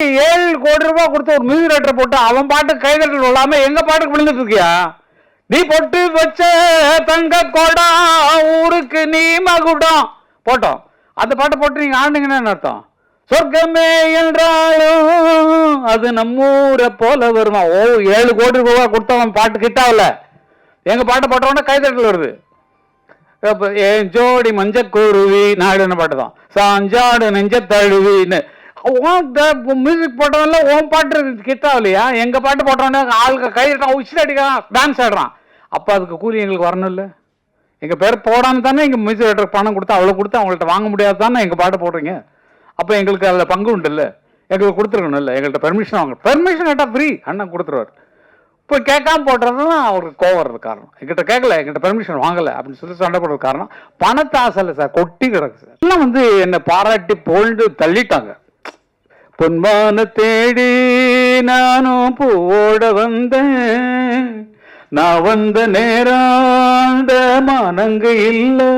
ஏழு கோடி ரூபாய் கொடுத்து ஒரு மியூசிக் டைரக்டர் போட்டு அவன் பாட்டு கைதட்டல் விழாம எங்க பாட்டுக்கு விழுந்துட்டு இருக்கியா? நீ பொட்டு வச்ச தங்க கோடம் ஊருக்கு நீ மகுடம். போட்டோம். அந்த பாட்டை போட்டு நீங்க ஆண்டுங்கன்னு என்ன அர்த்தம்? சொர்க்கமே என்றாலும் அது நம்மூரை போல வருமா? ஓ ஏழு கோடி ரூபாய் கொடுத்தவன் பாட்டு கிட்டாவில்ல எங்க பாட்டை போட்டவொடனே கைதட்டல் வருது. என் ஜோடி மஞ்சக்குருவி நாடுன்னு பாட்டு தான் சாஞ்சாடு நெஞ்ச தழுவின்னு மியூசிக் போட்டவன்ல ஓன் பாட்டு கிட்டாவில்லையா எங்க பாட்டு போட்டவனே ஆளுக்கு கையிட்டான் உச்சிட்டு அடிக்கிறான் டான்ஸ் ஆடுறான். அப்போ அதுக்கு கூலி எங்களுக்கு வரணும் இல்லை எங்கள் பேர் போடான்னு தானே எங்கள் மியூசிக் டைரக்டர் பணம் கொடுத்து அவ்வளோ கொடுத்து அவங்கள்ட்ட வாங்க முடியாது தானே எங்கள் பாட்டு போடுறீங்க? அப்போ எங்களுக்கு அதில் பங்கு உண்டு இல்லை எங்களுக்கு கொடுத்துருக்கணும் இல்லை எங்கள்கிட்ட பெர்மிஷன் வாங்க. பெர்மிஷன் கேட்டால் ஃப்ரீ அண்ணன் கொடுத்துருவாரு. இப்போ கேட்காம போடுறது தான் அவருக்கு கோவம் வர்றது காரணம். எங்கிட்ட கேட்கல எங்கிட்ட பெர்மிஷன் வாங்கலை அப்படின்னு சொல்லி சண்டை போடுறது காரணம். பணத்தை ஆசை இல்லை சார் கொட்டி கிடக்கு சார். எல்லாம் வந்து என்னை பாராட்டி போல்டு தள்ளிட்டாங்க. பொன்மான தேடி நானும் பூவோட வந்தேன். நான் வந்த நேராண்ட மானங்கு இல்லை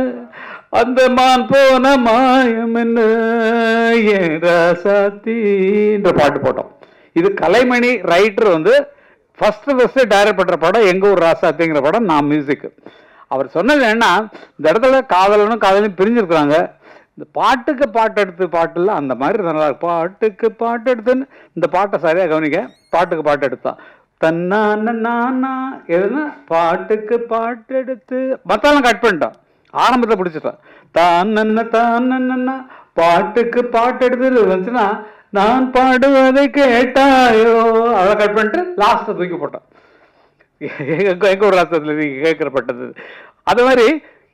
அந்த மான் போன மாயம் என்ன? ஏன் பாட்டு போட்டோம். இது கலைமணி ரைட்டர் வந்து ஃபர்ஸ்ட் ஃபர்ஸ்ட் டைரக்ட் பண்ற படம் எங்க ஊர் ராசாத்திங்கிற படம் நான் மியூசிக் அவர் சொன்னது என்னன்னா இந்த இடத்துல காதலனும் காதலும் பிரிஞ்சிருக்கிறாங்க. இந்த பாட்டுக்கு பாட்டு எடுத்து பாட்டுல அந்த மாதிரி நல்லா பாட்டுக்கு பாட்டு எடுத்துன்னு இந்த பாட்டை சரியா கவனிக்க பாட்டுக்கு பாட்டு எடுத்தான் தன்னான நானா எதுனா பாட்டுக்கு பாட்டு எடுத்து மத்தாலும் கட் பண்ணிட்டான் ஆரம்பத்தை பிடிச்சிட்டான் தான் நன்ன தான் பாட்டுக்கு பாட்டு எடுத்து வந்துச்சுன்னா நான் பாடுவதை கேட்டாயோ? அதை கட் பண்ணிட்டு லாஸ்ட்டை தூக்கி போட்டான் எங்க ஒரு ராஷ்டிரத்துல கேட்கப்பட்டது அது மாதிரி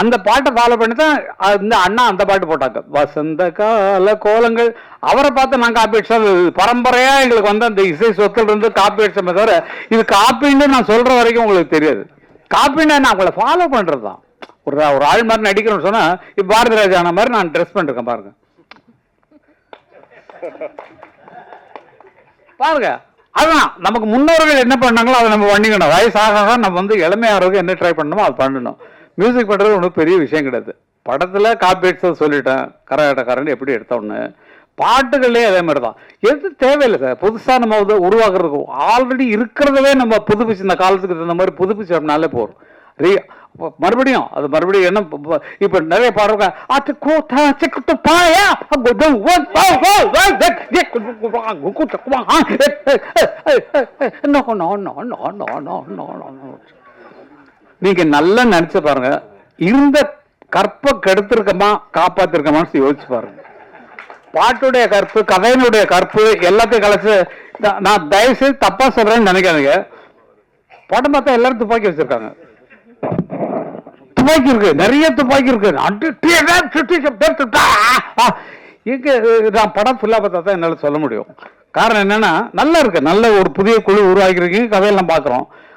அந்த பாட்டை ஃபாலோ பண்ணி தான் இந்த அண்ணா அந்த பாட்டு போட்டாங்க. வசந்த கால கோலங்கள். அவரை பார்த்து நான் காப்பி அடிச்சோம் அது பரம்பரையா எங்களுக்கு வந்து அந்த இசை சொத்துல இருந்து காப்பி அடிச்சமே தவிர இது காப்பின்னு நான் சொல்ற வரைக்கும் உங்களுக்கு தெரியாது. காப்பின்னா நான் உங்களை ஃபாலோ பண்றது தான். ஒரு ஒரு ஆள் மாதிரி நடிக்கணும்னு சொன்னா இப்ப பாரதி ராஜா ஆன மாதிரி நான் ட்ரெஸ் பண்ணிருக்கேன் பாருங்க. பாருங்க. அதுதான். நமக்கு முன்னோர்கள் என்ன பண்ணாங்களோ அதை நம்ம பண்ணிக்கணும். வயசாக ஆக நம்ம வந்து இளமையாக என்ன ட்ரை பண்ணணுமோ அது பண்ணணும். மியூசிக் பண்ணுறது ஒன்றும் பெரிய விஷயம் கிடையாது படத்தில் காப்பிரைட்ஸை சொல்லிட்டேன் கரகாட்டக்காரன் எப்படி எடுத்தோன்னு பாட்டுகள்லேயே அதே மாதிரி தான் எது தேவையில்லை சார் புதுசாக நம்ம வந்து உருவாக்குறதுக்கு ஆல்ரெடி இருக்கிறதவே நம்ம புதுப்பிச்சு இந்த காலத்துக்கு தகுந்த மாதிரி புதுப்பிச்சோம்னாலே போகிறோம் ரீ மறுபடியும் அது மறுபடியும் என்ன இப்ப நிறைய பாடுறாங்க அது கூத்தா சிக்கிட்டு பாயா no no no no no no no நீங்க நல்லா நினைச்சு பாருங்க. இருந்த கற்பை கெடுத்திருக்கமா காப்பாத்திருக்கமான்னு யோசிச்சு பாருங்க. பாட்டுடைய கற்பு கதையினுடைய கற்பு எல்லாத்தையும் கலைச்சு நான் தயவு செய்து தப்பா சொல்றேன்னு நினைக்காதீங்க. படம் பார்த்தா எல்லாரும் துப்பாக்கி வச்சிருக்காங்க. துப்பாக்கி இருக்கு நிறைய துப்பாக்கி இருக்கு. இங்க நான் படம் ஃபுல்லா பார்த்தா தான் என்னால சொல்ல முடியும். காரணம் என்னன்னா நல்லா இருக்கு. நல்ல ஒரு புதிய குழு உருவாக்கிருக்கீங்க கதையெல்லாம் பாக்குறோம்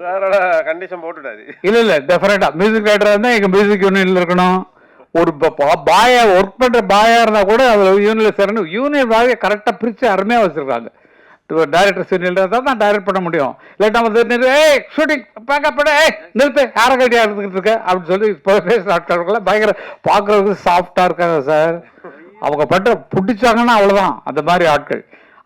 சாரோட கண்டிஷன் போட்டுட்டாரு இல்ல இல்ல டெஃபினட்டா மியூசிக் டைரக்டரா இருந்தா எங்க மியூசிக் யூனியன்ல இருக்கணும். ஒரு பாயா ஒர்க் பண்ற பாயா இருந்தா கூட அதுல யூனியன்ல சேரணும். யூனியன் பாய கரெக்டா பிரிச்சு அருமையா வச்சிருக்காங்க. டைரக்டர் யூனியன்ல இருந்தால் தான் டைரக்ட் பண்ண முடியும். இல்லாட்டா வந்து ஏய் ஷூட்டிங் பேக்கப் பண்ண ஏய் நிறுத்து யார கட்டியா இருந்துக்கிட்டு இருக்க? அப்படின்னு சொல்லி இப்போ பேசுற ஆட்கள் பயங்கர பாக்குறதுக்கு சாஃப்டா இருக்காங்க சார் அவங்க பண்ற பிடிச்சாங்கன்னா அவ்வளவுதான். அந்த மாதிரி ஆட்கள்.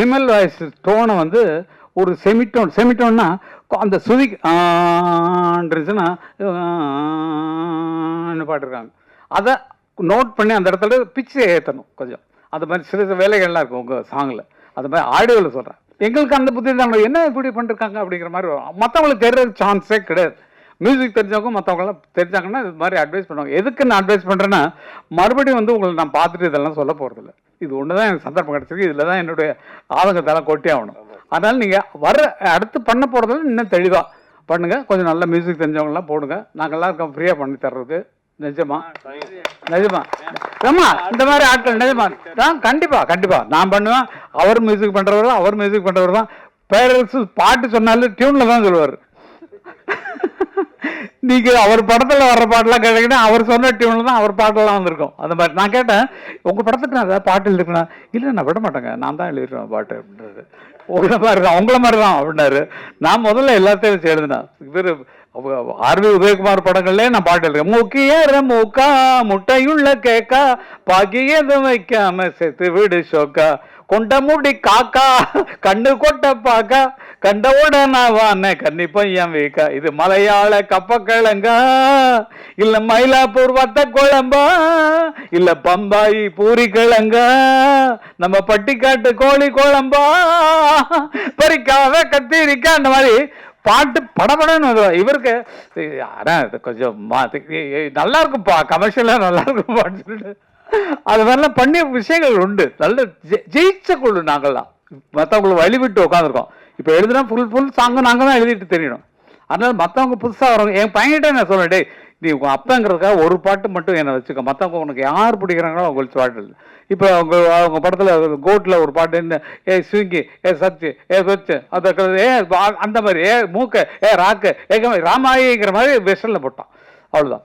ஃபிமேல் வாய்ஸ் டோனை வந்து ஒரு செமிட்டோன் செமிட்டோன்னா அந்த சுதி இருந்துச்சுன்னா பாட்டுருக்காங்க அதை நோட் பண்ணி அந்த இடத்துல பிச்சை ஏற்றணும் கொஞ்சம். அது மாதிரி சிறு சிறு வேலைகள்லாம் இருக்கும் உங்கள் சாங்கில் அது மாதிரி ஆடியோவில் சொல்கிறேன் எங்களுக்கு அந்த புத்தி தான் என்ன இப்படி பண்ணிருக்காங்க அப்படிங்கிற மாதிரி வரும் மற்றவங்களுக்கு தெரிகிற சான்ஸே கிடையாது. மியூசிக் தெரிஞ்சவங்க மற்றவங்களாம் தெரிஞ்சாங்கன்னா இது மாதிரி அட்வைஸ் பண்ணுவாங்க. எதுக்கு நான் அட்வைஸ் பண்ணுறேன்னா மறுபடியும் வந்து உங்களை நான் பார்த்துட்டு இதெல்லாம் சொல்ல போகிறதில்ல இது ஒன்று தான் எனக்கு சந்தர்ப்பம் கிடச்சிருக்கு. இதில் தான் என்னுடைய ஆதங்கத்தெல்லாம் கொட்டி ஆகணும். அதனால நீங்கள் வர அடுத்து பண்ண போகிறதுல இன்னும் தெளிவாக பண்ணுங்க. கொஞ்சம் நல்ல மியூசிக் தெரிஞ்சவங்கலாம் போடுங்க. நாங்கள்லாம் இருக்கோம் ஃப்ரீயாக பண்ணி தர்றதுக்கு நிஜமா? நிஜமா? ஆமா இந்த மாதிரி ஆட்கள் நிஜமா? நான் கண்டிப்பா கண்டிப்பா. நான் பண்ணுவேன். அவர் மியூசிக் பண்றவர் தான் அவர் மியூசிக் பண்றவர் தான். பேரரசு பாட்டு சொன்னாலும் டியூன்ல தான் சொல்லுவார். நீங்கள் அவர் படத்தில் வர்ற பாட்டெல்லாம் கேட்டீங்கன்னா அவர் சொன்ன டியூனில் தான் அவர் பாட்டெல்லாம் வந்திருக்கும். அந்த மாதிரி நான் கேட்டேன் உங்கள் படத்துக்கு நான் ஏதாவது பாட்டு எழுதிருக்கேன்? இல்லை நான் விட மாட்டேங்க. நான் தான் எழுதிடுவேன் பாட்டு அப்படின்றது உங்களை மாதிரி தான் உங்களை மாதிரி தான் அப்படின்னாரு. நான் முதல்ல எல்லாத்தையும் வச்சு எழுதினேன் இவர் ஆர்வி உதயகுமார் படங்கள்லேயே நான் பாட்டு எழுதுறேன் முக்கிய மூக்கா முட்டையுள்ள கேக்கா பாக்கியது வைக்காம செத்து விடு ஷோக்கா கொண்ட மூடி காக்கா கண்ணு கொட்ட பாக்கா. கண்டவோட நான் வான கன்னி பையன் வீக்கா. இது மலையாள கப்பக்கிழங்கா? இல்ல மயிலாப்பூர் வத்த குழம்பா? இல்ல பம்பாய் பூரி கிழங்கா? நம்ம பட்டிக்காட்டு கோழி குழம்பா? பறிக்காவ கத்திரிக்கா அந்த மாதிரி பாட்டு படபடன்னு இவருக்கு ஆனா இது? கொஞ்சம் நல்லா இருக்கும்ப்பா கமர்ஷியலாக நல்லா இருக்குப்பான்னு சொல்லிட்டு. அது மாதிரிலாம் பண்ணிய விஷயங்கள் உண்டு. நல்ல ஜெயிச்ச குழு நாங்கள்லாம். மற்றவங்களை வழிவிட்டு உட்காந்துருக்கோம் இப்போ எழுதுனா ஃபுல் ஃபுல் சாங்கும் நாங்கள் தான் எழுதிட்டு தெரியணும் அதனால் மற்றவங்க புதுசாக வரவங்க என் பையன்கிட்ட நான் சொல்லுவேன் டே நீ உங்க அப்பங்கிறதுக்காக ஒரு பாட்டு மட்டும் என்னை வச்சுக்க. மற்றவங்க உனக்கு யார் பிடிக்கிறாங்களோ அவங்களுக்கு பாட்டு இல்லை இப்போ அவங்க அவங்க படத்தில் கோட்டில் ஒரு பாட்டு என்ன ஏ ஸ்விங்கி ஏ சச்சு ஏ சொச்சு. அந்த க- ஏ அந்த மாதிரி ஏ மூக்க ஏ ராக்கு ஏ ராமாயிங்கிற மாதிரி வெஸ்டனில் போட்டான். அவ்வளோதான்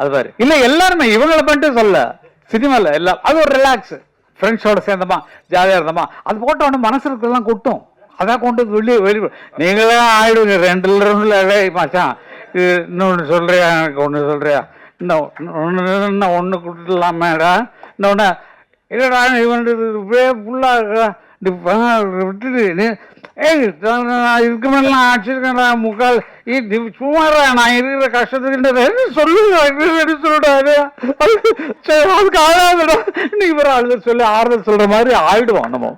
அது மாதிரி இல்ல எல்லாருமே இவங்களை பண்ணிட்டு சொல்ல சினிமால எல்லாம். அது ஒரு ரிலாக்ஸ் ஃப்ரெண்ட்ஸோட சேர்ந்தமா? ஜாலியா இருந்தமா? அது போட்ட உடனே மனசு இருக்கிறதெல்லாம் கொட்டும். அதான் கொண்டு வந்து வெளியே வெளியே நீங்களே ஆயிடுவீங்க. ரெண்டு ரெண்டுல மச்சான் இன்னொன்று சொல்றியா? எனக்கு ஒன்று சொல்றியா? இன்னும் ஒன்று இன்னும் ஒன்று கொடுத்துடலாமேடா. இன்னொன்று இல்லைடா இவன் ஃபுல்லாக விட்டுட்டு ஏய் இதுக்கு மேலே நான் அடிச்சிருக்கேன்டா முக்கால் நீ சும்மாடா நான் இருக்கிற கஷ்டத்துக்கு என்ன சொல்லுங்க சொல்லிடாது சரி அதுக்கு ஆளாதுடா நீ வேற ஆளுதல் சொல்லி ஆறுதல் சொல்ற மாதிரி ஆயிடுவோம் நம்ம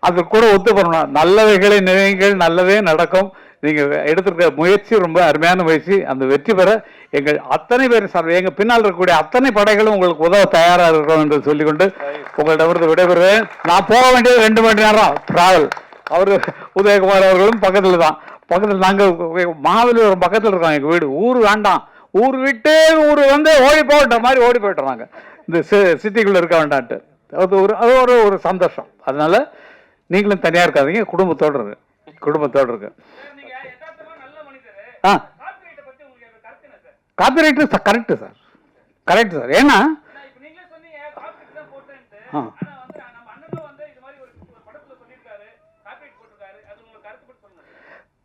அது கூட ஒத்து பண்ணணும் நல்லவைகளை நினைங்கள் நல்லதே நடக்கும் நீங்க எடுத்திருக்க முயற்சி ரொம்ப அருமையான முயற்சி அந்த வெற்றி பெற எங்கள் அத்தனை பேர் சார் எங்க பின்னால் இருக்கக்கூடிய அத்தனை படைகளும் உங்களுக்கு உதவ தயாரா இருக்கிறோம் என்று சொல்லிக்கொண்டு உங்களிடமிருந்து விடைபெறுவேன் நான் போக வேண்டியது ரெண்டு மணி நேரம் டிராவல் அவர் உதயகுமார் அவர்களும் பக்கத்தில் தான். பக்கத்தில் நாங்கள் மாவலிபுரம் பக்கத்தில் இருக்கோம் எங்கள் வீடு. ஊர் வேண்டாம். ஊர் விட்டு ஊர் வந்து ஓடி போட்ட மாதிரி ஓடி போயிட்டோம் இந்த இந்த சிட்டிக்குள்ளே இருக்க வேண்டான்ட்டு. அது ஒரு அது ஒரு ஒரு சந்தோஷம். அதனால் நீங்களும் தனியாக இருக்காதீங்க குடும்பத்தோடு இருக்கு குடும்பத்தோடு இருக்கு ஆ. Sir copyright correct sir. Correct sir. ஏன்னா ஆ. ஆனா வந்து நம்ம அண்ணனும் வந்து இது மாதிரி ஒரு ஒரு படத்துல சொல்லியிருக்காரு காப்பிரைட் போட்டிருக்காரு அது உங்களுக்கு கருத்து பத்தி சொல்லுங்க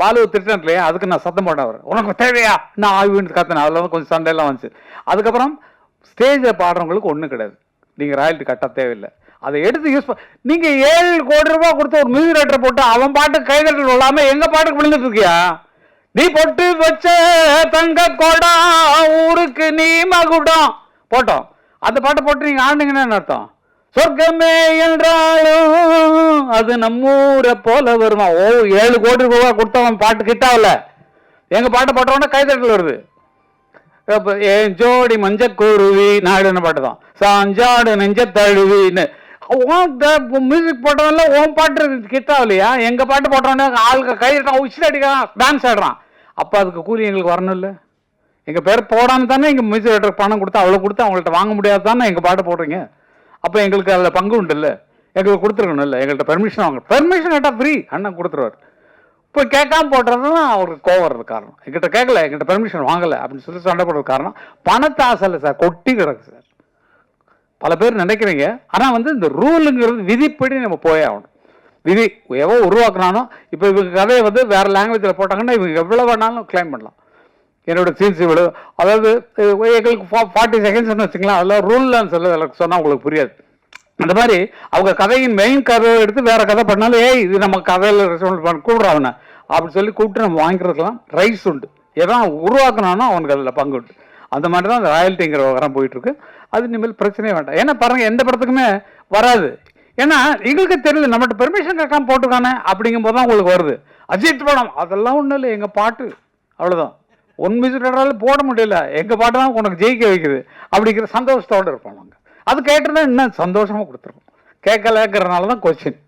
பாலு திட்டினேன் இல்லையா அதுக்கு நான் சத்தம் போட்டேன் அவர் உனக்கு தேவையா? நான் ஆய்வுன்னு கத்தினேன் அதில் வந்து கொஞ்சம் சண்டையெல்லாம் வந்துச்சு. அதுக்கப்புறம் ஸ்டேஜில் பாடுறவங்களுக்கு ஒன்றும் கிடையாது. நீங்கள் ராயல்ட்டி கட்ட தேவையில்லை. அதை எடுத்து யூஸ் பண்ண நீங்கள் ஏழு கோடி ரூபாய் கொடுத்து ஒரு மியூசிக் ரைட்டர் போட்டு அவன் பாட்டுக்கு கைதட்டல் விழாம எங்கள் பாட்டுக்கு விழுந்துட்டு இருக்கியா? நீ பொட்டு வச்ச தங்க கொடம் ஊருக்கு நீ மகுடம். போட்டோம். அந்த பாட்டை போட்டு நீங்கள் ஆடுனீங்கன்னா என்ன அர்த்தம்? சொர்க்கமே என்றாலும் அது நம்மூரை போல வருமா? ஓ ஏழு கோடி ரூபா கொடுத்தவன் பாட்டு கிட்டாவில். எங்கள் பாட்டை போட்டவொடனே கைதட்டல் வருது. இப்போ என் ஜோடி மஞ்சக்குருவி நாடுன பாட்டு தான் சாஞ்சாடு நெஞ்ச தழுவின்னு மியூசிக் போட்டவன்ல உன் பாட்டு கிட்டாவில்லையா எங்கள் பாட்டு போட்டவனே ஆளுக்கு கைதட்டான் உச்சில் அடிக்கிறான். டான்ஸ் ஆடுறான். அப்போ அதுக்கு கூலி எங்களுக்கு வரணும் இல்லை எங்கள் பேர் போடான்னு தானே எங்கள் மியூசிக் பணம் கொடுத்தா அவ்வளோ கொடுத்து அவங்கள்ட்ட வாங்க முடியாது தானே எங்கள் பாட்டு போடுறீங்க? அப்போ எங்களுக்கு அதில் பங்கு உண்டு இல்லை எங்களுக்கு கொடுத்துருக்கணும் இல்லை எங்கள்கிட்ட பெர்மிஷன் வாங்க. பெர்மிஷன் கேட்டால் ஃப்ரீ அண்ணன் கொடுத்துருவாரு. இப்போ கேட்காம போடுறது தான் அவருக்கு கோவம் வர்றது காரணம். எங்கிட்ட கேட்கல. எங்கிட்ட பெர்மிஷன் வாங்கலை. அப்படின்னு சொல்லி சண்டை போடுறது காரணம். பணத்தை ஆசை இல்லை சார். கொட்டி கிடக்கு சார். பல பேர் நினைக்கிறீங்க. ஆனால் வந்து இந்த ரூலுங்கிறது விதிப்படி நம்ம போயே ஆகணும். விதி எவ்வளோ உருவாக்குனானோ இப்போ இவங்க கதையை வந்து வேறு லாங்குவேஜில் போட்டாங்கன்னா இவங்க எவ்வளோ வேணாலும் கிளைம் பண்ணலாம். என்னோட சீன்ஸ் இவ்வளோ அதாவது அஹ், எங்களுக்கு ஃபார்ட்டி செகண்ட்ஸ்னு வச்சுக்கலாம் அதில் ரூல்லாம் சொல்ல சொன்னால் உங்களுக்கு புரியாது. அந்த மாதிரி அவங்க கதையின் மெயின் கதையை எடுத்து வேற கதை பண்ணாலும் ஏய் இது நம்ம கதையில் ரெஸ்பான்ஸ் பண்ண கூப்பிட்றான் அப்படின்னு சொல்லி கூப்பிட்டு நம்ம வாங்கிக்கிறதுலாம் ரைஸ் உண்டு. எதான் உருவாக்கணும்னா அவனுக்கு அதில் பங்கு உண்டு. அந்த மாதிரி தான் அந்த ராயல்ட்டிங்கிற விவகாரம் போயிட்டுருக்கு. அது இனிமேல் பிரச்சனையே வேண்டாம். ஏன்னா பாருங்கள் எந்த படத்துக்குமே வராது. ஏன்னா எங்களுக்கு தெரியல நம்மகிட்ட பெர்மிஷன் கேட்காம போட்டுக்கானே அப்படிங்கும்போது தான் உங்களுக்கு வருது. அஜித் படம் அதெல்லாம் ஒன்றும் இல்லை எங்கள் பாட்டு. அவ்வளோதான் ஒன் மியூசிக் போட முடியல. எங்கள் பாட்டு தான் உனக்கு ஜெயிக்க வைக்குது. அப்படிங்கிற சந்தோஷத்தோடு இருப்போம் நாங்கள் அது கேட்டிருந்தா இன்னும் சந்தோஷமாக கொடுத்துருக்கோம் கேட்கலங்கிறனால தான் கொஸ்டின்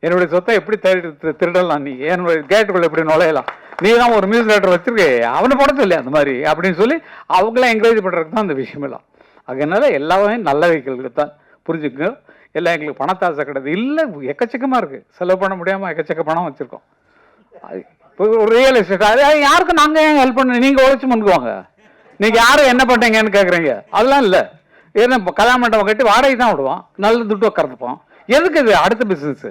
என்னுடைய சொத்தை எப்படி திரு- திருடலாம் நீ? என்னுடைய கேட்டுக்குள்ளே எப்படி நுழையலாம்? நீ தான் ஒரு மியூசிக் டைரக்டர் வச்சிருக்கே. அவனை போட சொல்லி அந்த மாதிரி அப்படின்னு சொல்லி அவங்கள என்கரேஜ் பண்ணுறதுக்கு தான் அந்த விஷயமெல்லாம் அதனால எல்லாமே நல்ல வைக்கிறது தான். புரிஞ்சுக்குங்க. எல்லாம் எங்களுக்கு பணத்தாசை கிடையாது. இல்லை எக்கச்சக்கமாக இருக்குது செலவு பண்ண முடியாமல் எக்கச்சக்க பணம் வச்சுருக்கோம். ரியல் எஸ்டேட் அது யாருக்கும் நாங்கள் ஏன் ஹெல்ப் பண்ண நீங்கள் உழைச்சி முன்னுக்குவாங்க? நீங்கள் யாரும் என்ன பண்ணுறீங்கன்னு கேட்குறீங்க அதெல்லாம் இல்லை. ஏன்னா இப்போ கல்யாண மண்டபம் கட்டி வாடகை தான் விடுவோம். நல்ல துட்டு உட்காந்துப்போம் எதுக்கு இது அடுத்த பிஸ்னஸ்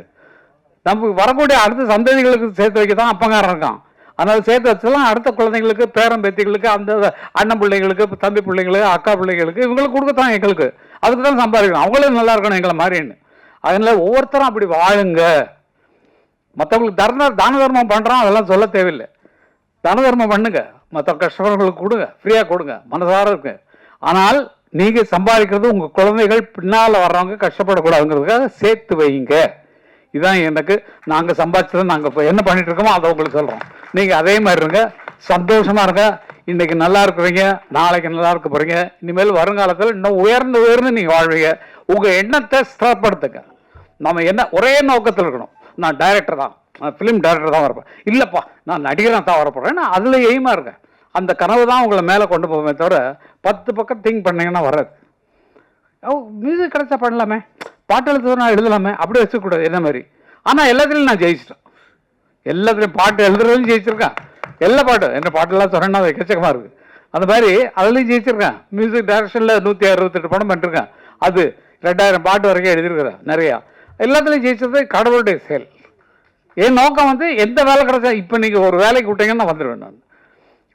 நமக்கு வரக்கூடிய அடுத்த சந்ததிகளுக்கு சேர்த்து வைக்க தான் அப்பங்காரன் இருக்கான். அதனால் சேர்த்து வச்சலாம் அடுத்த குழந்தைங்களுக்கு பேரன் பேத்திகளுக்கு அந்த அண்ணன் பிள்ளைங்களுக்கு தம்பி பிள்ளைங்களுக்கு அக்கா பிள்ளைங்களுக்கு இவங்களுக்கு கொடுக்கத்தான் எங்களுக்கு. அதுக்கு தான் சம்பாதிக்கணும். அவங்களும் நல்லா இருக்கணும் எங்களை மாதிரின்னு. அதனால ஒவ்வொருத்தரும் அப்படி வாழுங்க. மற்றவங்களுக்கு தர்ண தான தர்மம் பண்ணுறோம் அதெல்லாம் சொல்ல தேவையில்லை. தான தர்மம் பண்ணுங்க. மற்ற கஷ்டப்படுறவங்களுக்கு கொடுங்க. ஃப்ரீயாக கொடுங்க. மனசார இருக்கு. ஆனால் நீங்கள் சம்பாதிக்கிறது உங்கள் குழந்தைகள் பின்னால் வர்றவங்க கஷ்டப்படக்கூடாதுங்கிறதுக்காக சேர்த்து வைங்க. இதான் எனக்கு நாங்கள் சம்பாதிச்சதை நாங்கள் இப்போ என்ன பண்ணிட்டு இருக்கோமோ அதை உங்களுக்கு சொல்கிறோம் நீங்கள் அதே மாதிரி இருங்க. சந்தோஷமாக இருங்க. இன்றைக்கி நல்லா இருக்கிறீங்க. நாளைக்கு நல்லா இருக்க போகிறீங்க இனிமேல் வருங்காலத்தில் இன்னும் உயர்ந்து உயர்ந்து நீங்கள் வாழ்வீங்க. உங்கள் எண்ணத்தை ஸ்திரப்படுத்துங்க. நம்ம என்ன ஒரே நோக்கத்தில் இருக்கணும். நான் டைரக்டர் தான். நான் ஃபிலிம் டைரக்டர் தான் வரப்போறேன் இல்லைப்பா நான் நடிகராக தான் வரப்போகிறேன் நான் அதில் எய்மாக இருக்கேன். அந்த கனவு தான் உங்களை மேலே கொண்டு போவேன் தவிர பத்து பக்கம் திங்க் பண்ணீங்கன்னா வராது. ஓ மியூசிக் கிடச்சா பண்ணலாமே. பாட்டு எழுத நான் எழுதலாமே. அப்படியே வச்சுக்கூடாது என்ன மாதிரி. ஆனால் எல்லாத்துலேயும் நான் ஜெயிச்சிட்டேன். எல்லாத்துலேயும் பாட்டு எழுதுறதுலையும் ஜெயிச்சிருக்கேன். எல்லா பாட்டும் என்ன பாட்டெல்லாம் சொன்னேன்னா அது எக்கச்சக்கமாக இருக்குது அந்த மாதிரி அதுலேயும் ஜெயிச்சிருக்கேன். மியூசிக் டைரக்ஷனில் நூற்றி அறுபத்தெட்டு படம் பண்ணிருக்கேன். அது ரெண்டாயிரம் பாட்டு வரைக்கும் எழுதியிருக்கிறேன் நிறையா. எல்லாத்துலேயும் ஜெயிச்சது கடவுளுடைய செயல். என் நோக்கம் வந்து எந்த வேலை கிடைச்சா இப்போ நீங்கள் ஒரு வேலைக்கு விட்டீங்கன்னா வந்துடுவேன் நான்.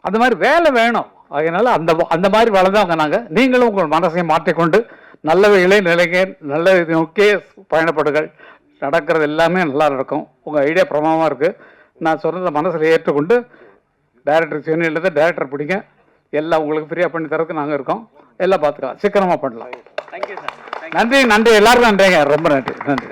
அந்த மாதிரி வேலை வேணும். அதனால் அந்த அந்த மாதிரி வளர்ந்தவங்க நாங்கள் நீங்களும் உங்கள் மனசை மாற்றிக்கொண்டு நல்ல இளை நிலைங்க நல்ல இதை நோக்கியே நடக்கிறது எல்லாமே நல்லா இருக்கும் உங்கள் ஐடியா பிரமாதமாக இருக்குது நான் சொன்னதை மனசில் ஏற்றுக்கொண்டு டைரக்டர் சென்னையில் டைரக்டர் பிடிங்க. எல்லாம் உங்களுக்கு ஃப்ரீயாக பண்ணி தரதுக்கு நாங்கள் இருக்கோம். எல்லாம் பார்த்துக்கலாம். சீக்கிரமாக பண்ணலாம். தேங்க்யூ சார் நன்றி நன்றி. எல்லாருக்கும் நன்றிங்க. ரொம்ப நன்றி நன்றி